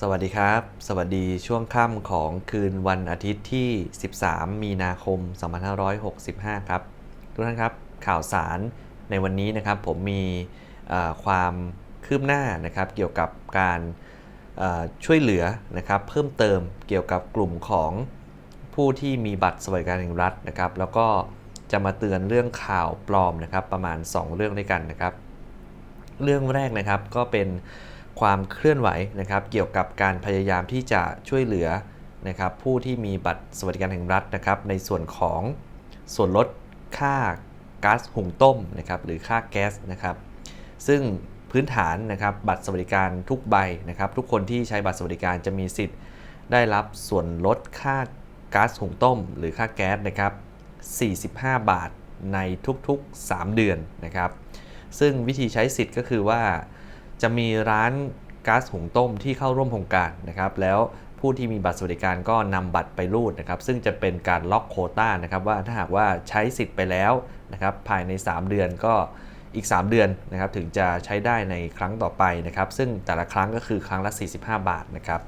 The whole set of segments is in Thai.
สวัสดีครับ สวัสดีช่วงค่ำของคืนวันอาทิตย์ที่ 13 มีนาคม 2565 ครับ ทุกท่านครับข่าวสารในวันนี้นะครับผมมีความคืบหน้านะครับเกี่ยวกับการช่วยเหลือนะครับเพิ่มเติมเกี่ยวกับกลุ่มของผู้ที่มีบัตรสวัสดิการแห่งรัฐนะครับ แล้วก็จะมาเตือนเรื่องข่าวปลอมนะครับประมาณ 2 เรื่องด้วยกันนะครับ เรื่องแรกนะครับก็เป็น ความเคลื่อนไหวนะครับ เกี่ยวกับการพยายามที่จะช่วยเหลือนะครับ ผู้ที่มีบัตรสวัสดิการแห่งรัฐนะครับ ในส่วนของส่วนลดค่าก๊าซหุงต้มนะครับ หรือค่าแก๊สนะครับ ซึ่งพื้นฐานนะครับบัตรสวัสดิการทุกใบนะครับ ทุกคนที่ใช้บัตรสวัสดิการจะมีสิทธิ์ ได้รับส่วนลดค่าก๊าซหุงต้ม หรือค่าแก๊สนะครับ 45 บาทในทุกๆ 3 เดือนนะครับ ซึ่งวิธีใช้สิทธิ์ก็คือว่า จะมีร้านก๊าซหุงต้มที่เข้าร่วมโครงการนะครับ แล้วผู้ที่มีบัตรสวัสดิการก็นำบัตรไปรูดนะครับ ซึ่งจะเป็นการล็อกโคต้านะครับ ว่าถ้าหากว่าใช้สิทธิ์ไปแล้วนะครับภายใน 3 เดือนก็อีก 3 เดือนนะครับถึงจะใช้ได้ในครั้งต่อไปนะครับ ซึ่งแต่ละครั้งก็คือครั้งละ 45 บาทนะครับ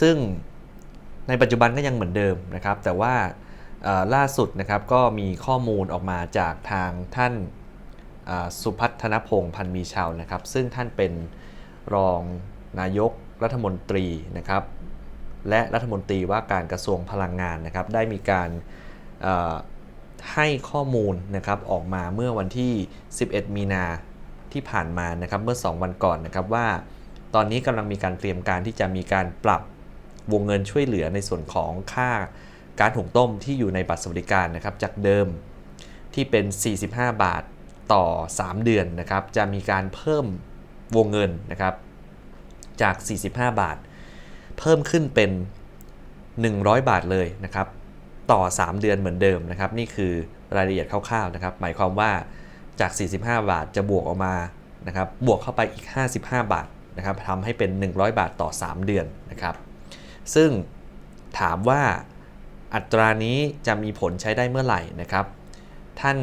ซึ่งในปัจจุบันก็ยังเหมือนเดิมนะครับ แต่ว่าล่าสุดนะครับก็มีข้อมูลออกมาจากทางท่าน สุพัฒนพงศ์พันมีชาวนะครับ ซึ่งท่านเป็นรองนายกรัฐมนตรีนะครับ และรัฐมนตรีว่าการกระทรวงพลังงานนะครับ ได้มีการให้ข้อมูลนะครับออกมาเมื่อวันที่ 11 มีนาที่ผ่านมานะครับเมื่อ 2 วันก่อนนะครับว่า ตอนนี้กำลังมีการเตรียมการที่จะมีการปรับวงเงินช่วยเหลือในส่วนของค่าการหุงต้มที่อยู่ในบัตรสวัสดิการนะครับจากเดิมที่เป็น 45 บาท ต่อ 3 เดือนนะครับ จะมีการเพิ่มวงเงินนะครับ จาก 45 บาท เพิ่มขึ้นเป็น 100 บาทเลยนะครับ ต่อ 3 เดือนเหมือนเดิมนะครับ นี่คือรายละเอียดคร่าวๆนะครับ หมายความว่าจาก 45 บาทจะบวกออกมานะครับ บวกเข้าไปอีก 55 บาทนะครับทำให้เป็น 100 บาทต่อ 3 เดือนนะครับ ซึ่งถามว่าอัตรานี้จะมีผลใช้ได้เมื่อไหร่นะครับ ท่าน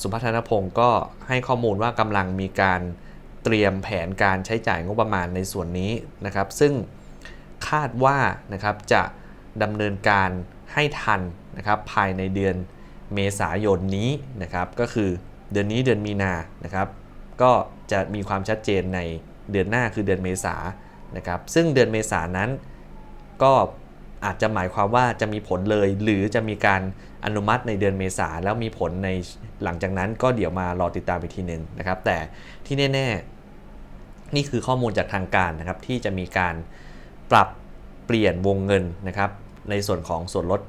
สุพัฒนพงศ์ก็ให้ข้อมูลว่ากำลังมีการเตรียมแผนการใช้จ่ายงบประมาณในส่วนนี้นะครับ ซึ่งคาดว่านะครับจะดำเนินการให้ทันนะครับภายในเดือนเมษายนนี้นะครับ ก็คือเดือนนี้เดือนมีนานะครับ ก็จะมีความชัดเจนในเดือนหน้าคือเดือนเมษานะครับ ซึ่งเดือนเมษานั้นก็ อาจจะหมายความว่าจะมีผลเลย หรือจะมีการอนุมัติในเดือนเมษาแล้วมีผลในหลังจากนั้นก็เดี๋ยวมารอติดตามอีกทีหนึ่งนะครับ แต่ที่แน่ ๆ นี่คือข้อมูลจากทางการนะครับ ที่จะมีการปรับเปลี่ยนวงเงินนะครับ ในส่วนของส่วนลด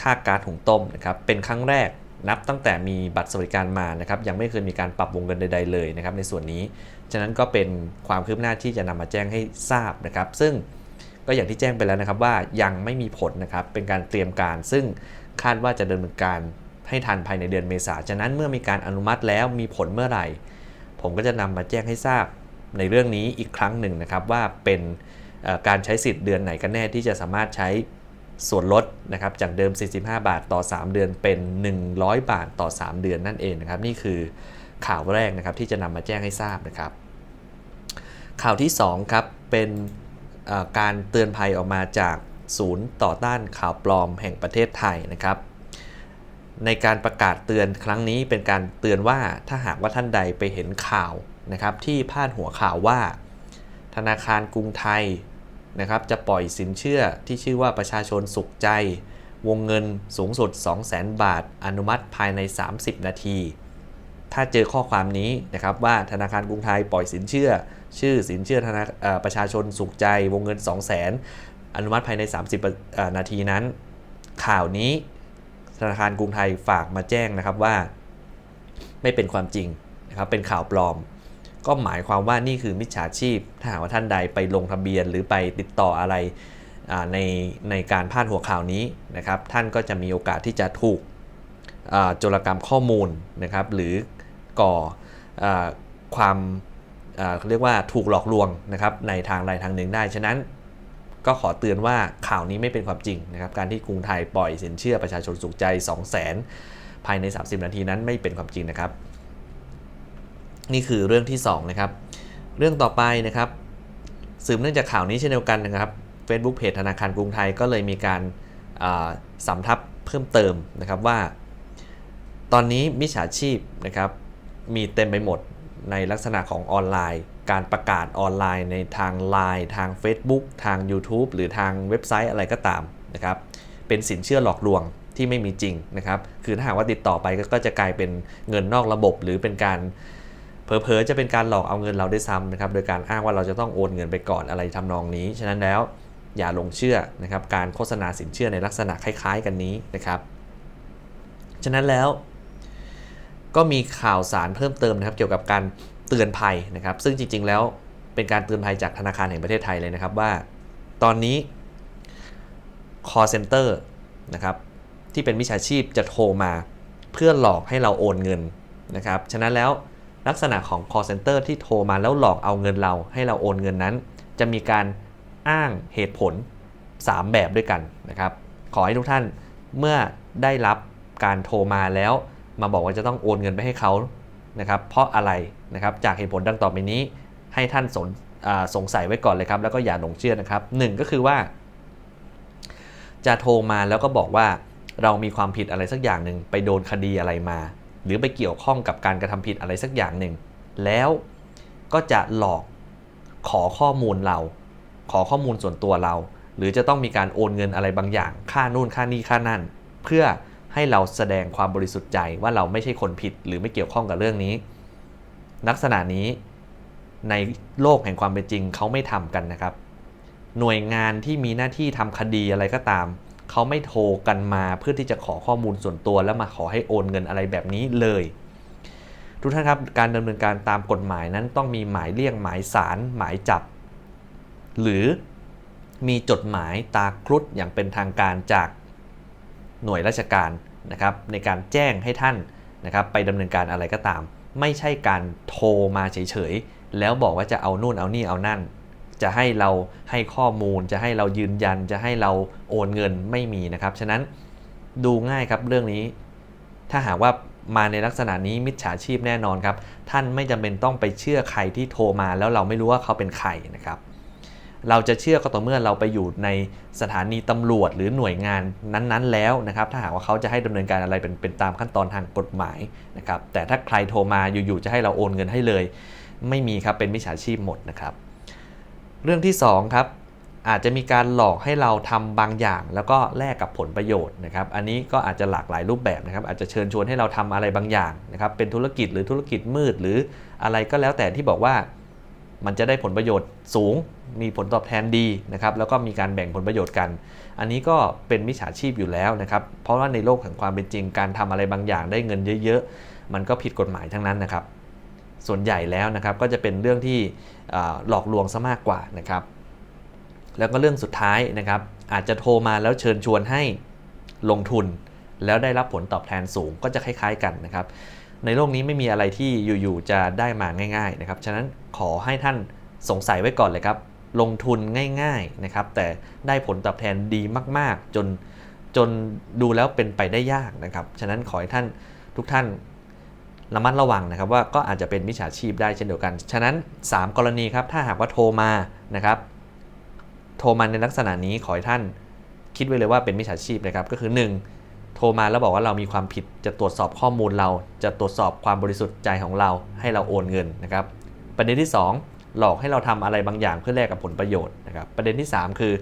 ค่ากาซหุงต้มนะครับ เป็นครั้งแรกนับตั้งแต่มีบัตรสวัสดิการมานะครับ ยังไม่เคยมีการปรับวงเงินใด ๆ เลยนะครับ ในส่วนนี้ ฉะนั้นก็เป็นความคืบหน้าที่จะนำมาแจ้งให้ทราบนะครับ ซึ่ง ก็อย่างที่แจ้งไปแล้วนะครับว่ายังไม่มีผลนะครับเป็นการเตรียมการ ซึ่งคาดว่าจะดำเนินการให้ทันภายในเดือนเมษาฉะนั้นเมื่อมีการอนุมัติแล้วมีผลเมื่อไหร่ ผมก็จะนำมาแจ้งให้ทราบในเรื่องนี้อีกครั้งหนึ่งนะครับว่าเป็นการใช้สิทธิ์เดือนไหนกันแน่ที่จะสามารถใช้ส่วนลดนะครับจากเดิม 45 บาทต่อ 3 เดือนเป็น 100 บาทต่อ 3 เดือนนั่นเองนะครับนี่คือข่าวแรกนะครับที่จะนำมาแจ้งให้ทราบนะครับ ข่าวที่ 2 ครับ เป็น การเตือนภัยออกมาจากศูนย์ต่อต้านข่าวปลอมแห่งประเทศไทยนะครับ ในการประกาศเตือนครั้งนี้เป็นการเตือนว่าถ้าหากว่าท่านใดไปเห็นข่าวนะครับที่พาดหัวข่าวว่า ธนาคารกรุงไทยนะครับจะปล่อยสินเชื่อที่ชื่อว่าประชาชนสุขใจ วงเงินสูงสุด 200,000 บาท อนุมัติภายใน 30 นาที ถ้าเจอข้อความนี้นะครับว่าธนาคารกรุงไทยปล่อยสินเชื่อ ชื่อสินเชื่อธนาประชาชนสุขใจวงเงิน 2 0 0 0 0 0อนุมัติภายใน 30 นาทีนั้น ข่าวนี้ธนาคารกรุงไทยฝากมาแจ้งนะครับว่า ไม่เป็นความจริงนะครับเป็นข่าวปลอม ก็หมายความว่านี่คือมิจฉาชีพ ถ้าหากว่าท่านใดไปลงทะเบียนหรือไปติดต่ออะไรในในการพาดหัวข่าวนี้นะครับ ท่านก็จะมีโอกาสที่จะถูกอ่าโจรกรรมข้อมูลนะครับ หรือ ก่ออความเขาเรียกว่าถูกหลอกลวงนะครับในทางใดทางหนึ่งได้ ฉะนั้นก็ขอเตือนว่าข่าวนี้ไม่เป็นความจริงนะครับ การที่กรุงไทยปล่อยสินเชื่อประชาชนสุขใจ 2 0 0 0 0 0 ภายใน 30 นาทีนั้นไม่เป็นความจริงนะครับ นี่คือเรื่องที่ 2 นะครับ เรื่องต่อไปนะครับสืบเนื่องจากข่าวนี้เช่นเดียวกันนะครับ Facebook เพจธนาคารกรุงไทยก็เลยมีการาสำทับเพิ่มเติมนะครับว่า ตอนนี้มิจฉาชีพนะครับ มีเต็มไปหมดในลักษณะของออนไลน์ การประกาศออนไลน์ในทาง Line ทาง Facebook ทาง YouTube หรือทางเว็บไซต์อะไรก็ตามนะครับ เป็นสินเชื่อหลอกลวงที่ไม่มีจริงนะครับ คือถ้าหากว่าติดต่อไปก็กจะกลายเป็นเงินนอกระบบ หรือเป็นการเผลอๆจะเป็นการหลอกเอาเงินเราได้ซ้ำนะครับ โดยการอ้างว่าเราจะต้องโอนเงินไปก่อนอะไรทำนองนี้ ฉะนั้นแล้วอย่าลงเชื่อนะครับ การโฆษณาสินเชื่อในลักษณะคล้าย ๆ กันนี้นะครับ ฉะนั้นแล้ว ก็มีข่าวสารเพิ่มเติมนะครับ เกี่ยวกับการเตือนภัยนะครับ ซึ่งจริง ๆ แล้วเป็นการเตือนภัยจากธนาคารแห่งประเทศไทยเลยนะครับว่า ตอนนี้ call center นะครับที่เป็นมิจฉาชีพจะโทรมาเพื่อหลอกให้เราโอนเงินนะครับ ฉะนั้นแล้วลักษณะของ call center ที่โทรมาแล้วหลอกเอาเงินเราให้เราโอนเงินนั้น จะมีการอ้างเหตุผล 3 แบบด้วยกันนะครับ ขอให้ทุกท่านเมื่อได้รับการโทรมาแล้ว มาบอกว่าจะต้องโอนเงินไปให้เขานะครับ เพราะอะไรนะครับ จากเหตุผลดังต่อไปนี้ ให้ท่านสนสงสัยไว้ก่อนเลยครับ แล้วก็อย่าหลงเชื่อนะครับหนึ่งก็คือว่า จะโทรมาแล้วก็บอกว่าเรามีความผิดอะไรสักอย่างหนึ่งไปโดนคดีอะไรมา หรือไปเกี่ยวข้องกับการกระทำผิดอะไรสักอย่างหนึ่ง แล้วก็จะหลอกขอข้อมูลเรา ขอข้อมูลส่วนตัวเรา หรือจะต้องมีการโอนเงินอะไรบางอย่าง ค่านู่นค่านี่ค่านั่น เพื่อ ให้เราแสดงความบริสุทธิ์ใจว่าเราไม่ใช่คนผิดหรือไม่เกี่ยวข้องกับเรื่องนี้ ลักษณะนี้ในโลกแห่งความเป็นจริงเขาไม่ทำกันนะครับ หน่วยงานที่มีหน้าที่ทำคดีอะไรก็ตาม เขาไม่โทรกันมาเพื่อที่จะขอข้อมูลส่วนตัว แล้วมาขอให้โอนเงินอะไรแบบนี้เลย ทุกท่านครับการดำเนินการตามกฎหมายนั้นต้องมีหมายเรียกหมายสารหมายจับ หรือมีจดหมายตาครุฑอย่างเป็นทางการจาก หน่วยราชการนะครับในการแจ้งให้ท่านนะครับไปดำเนินการอะไรก็ตาม ไม่ใช่การโทรมาเฉยๆ แล้วบอกว่าจะเอานู่นเอานี่เอานั่น จะให้เราให้ข้อมูล จะให้เรายืนยัน จะให้เราโอนเงินไม่มีนะครับฉะนั้นดูง่ายครับเรื่องนี้ ถ้าหากว่ามาในลักษณะนี้มิจฉาชีพแน่นอนครับ ท่านไม่จำเป็นต้องไปเชื่อใครที่โทรมาแล้วเราไม่รู้ว่าเขาเป็นใครนะครับ เราจะเชื่อก็ต่อเมื่อเราไปอยู่ในสถานีตำรวจหรือหน่วยงานนั้นๆ แล้วนะครับ ถ้าหากว่าเขาจะให้ดำเนินการอะไรเป็นเป็นตามขั้นตอนทางกฎหมายนะครับ แต่ถ้าใครโทรมาอยู่ๆจะให้เราโอนเงินให้เลย ไม่มีครับเป็นมิจฉาชีพหมดนะครับ เรื่องที่2ครับอาจจะมีการหลอกให้เราทำบางอย่าง แล้วก็แลกกับผลประโยชน์นะครับ อันนี้ก็อาจจะหลากหลายรูปแบบนะครับ อาจจะเชิญชวนให้เราทำอะไรบางอย่างนะครับ เป็นธุรกิจหรือธุรกิจมืดหรืออะไรก็แล้วแต่ที่บอกว่า มันจะได้ผลประโยชน์สูง มีผลตอบแทนดีนะครับแล้วก็มีการแบ่งผลประโยชน์กัน อันนี้ก็เป็นมิจฉาชีพอยู่แล้วนะครับเพราะว่าในโลกแห่งความเป็นจริงการทำอะไรบางอย่างได้เงินเยอะๆ มันก็ผิดกฎหมายทั้งนั้นนะครับส่วนใหญ่แล้วนะครับก็จะเป็นเรื่องที่หลอกลวงซะมากกว่านะครับแล้วก็เรื่องสุดท้ายนะครับอาจจะโทรมาแล้วเชิญชวนให้ลงทุน แล้วได้รับผลตอบแทนสูงก็จะคล้าย ๆกันนะครับ ในโลกนี้ไม่มีอะไรที่อยู่ๆจะได้มาง่ายๆนะครับ ฉะนั้นขอให้ท่านสงสัยไว้ก่อนเลยครับ ลงทุนง่ายๆนะครับ แต่ได้ผลตอบแทนดีมากๆ จนจนดูแล้วเป็นไปได้ยากนะครับ ฉะนั้นขอให้ท่านทุกท่านระมัดระวังนะครับ ว่าก็อาจจะเป็นมิจฉาชีพได้เช่นเดียวกัน ฉะนั้น 3 กรณีครับ ถ้าหากว่าโทรมานะครับ โทรมาในลักษณะนี้ขอให้ท่านคิดไว้เลยว่าเป็นมิจฉาชีพนะครับ ก็คือ 1 ทรมาแล้วบอกว่าเรามีความผิดจะตรวจสอบข้อมูลเรา จะตรวจสอบความบริสุทธิ์ใจของเราให้เราโอนเงินนะครับ ประเด็นที่ 2 หลอกให้เราทำอะไรบางอย่างเพื่อแลกกับผลประโยชน์นะครับ ประเด็นที่ 3 คือ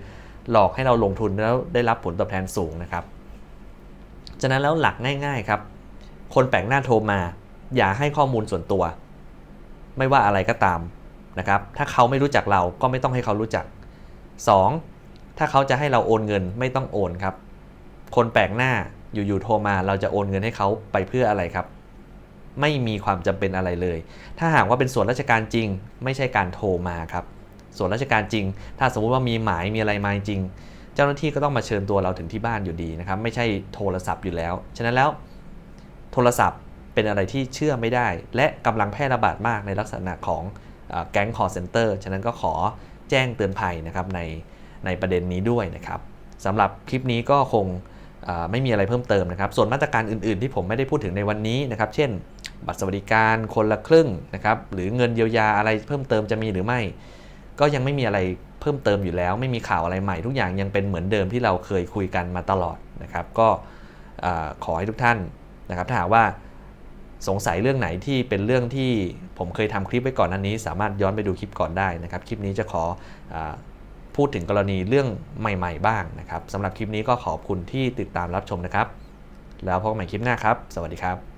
หลอกให้เราลงทุนแล้วได้รับผลตอบแทนสูงนะครับฉะนั้นแล้วหลักง่าย ๆครับ คนแปลกหน้าโทรมา อย่าให้ข้อมูลส่วนตัว ไม่ว่าอะไรก็ตามนะครับ ถ้าเขาไม่รู้จักเราก็ไม่ต้องให้เขารู้จัก 2. ถ้าเขาจะให้เราโอนเงินไม่ต้องโอนครับ คนแปลกหน้า อยู่ๆโทรมาเราจะโอนเงินให้เขาไปเพื่ออะไรครับ ไม่มีความจำเป็นอะไรเลย ถ้าหากว่าเป็นส่วนราชการจริง ไม่ใช่การโทรมาครับ ส่วนราชการจริง ถ้าสมมุติว่ามีหมายมีอะไรมาจริง เจ้าหน้าที่ก็ต้องมาเชิญตัวเราถึงที่บ้านอยู่ดีนะครับ ไม่ใช่โทรศัพท์อยู่แล้ว ฉะนั้นแล้ว โทรศัพท์เป็นอะไรที่เชื่อไม่ได้ และกำลังแพร่ระบาดมากในลักษณะของแก๊งคอร์เซนเตอร์ ฉะนั้นก็ขอแจ้งเตือนภัยนะครับในในประเด็นนี้ด้วยนะครับสำหรับคลิปนี้ก็คง ไม่มีอะไรเพิ่มเติมนะครับ ส่วนมาตรการอื่นๆ ที่ผมไม่ได้พูดถึงในวันนี้นะครับ เช่น บัตรสวัสดิการคนละครึ่งนะครับ หรือเงินเยียวยาอะไรเพิ่มเติมจะมีหรือไม่ ก็ยังไม่มีอะไรเพิ่มเติมอยู่แล้ว ไม่มีข่าวอะไรใหม่ทุกอย่างยังเป็นเหมือนเดิมที่เราเคยคุยกันมาตลอดนะครับ ก็ขอให้ทุกท่านนะครับ ถ้าหากว่าสงสัยเรื่องไหนที่เป็นเรื่องที่ผมเคยทำคลิปไว้ก่อนหนั้นนี้ สามารถย้อนไปดูคลิปก่อนได้นะครับ คลิปนี้จะขออ พูดถึงกรณีเรื่องใหม่ๆบ้างนะครับสำหรับคลิปนี้ก็ขอบคุณที่ติดตามรับชมนะครับ แล้วพบกันใหม่คลิปหน้าครับ สวัสดีครับ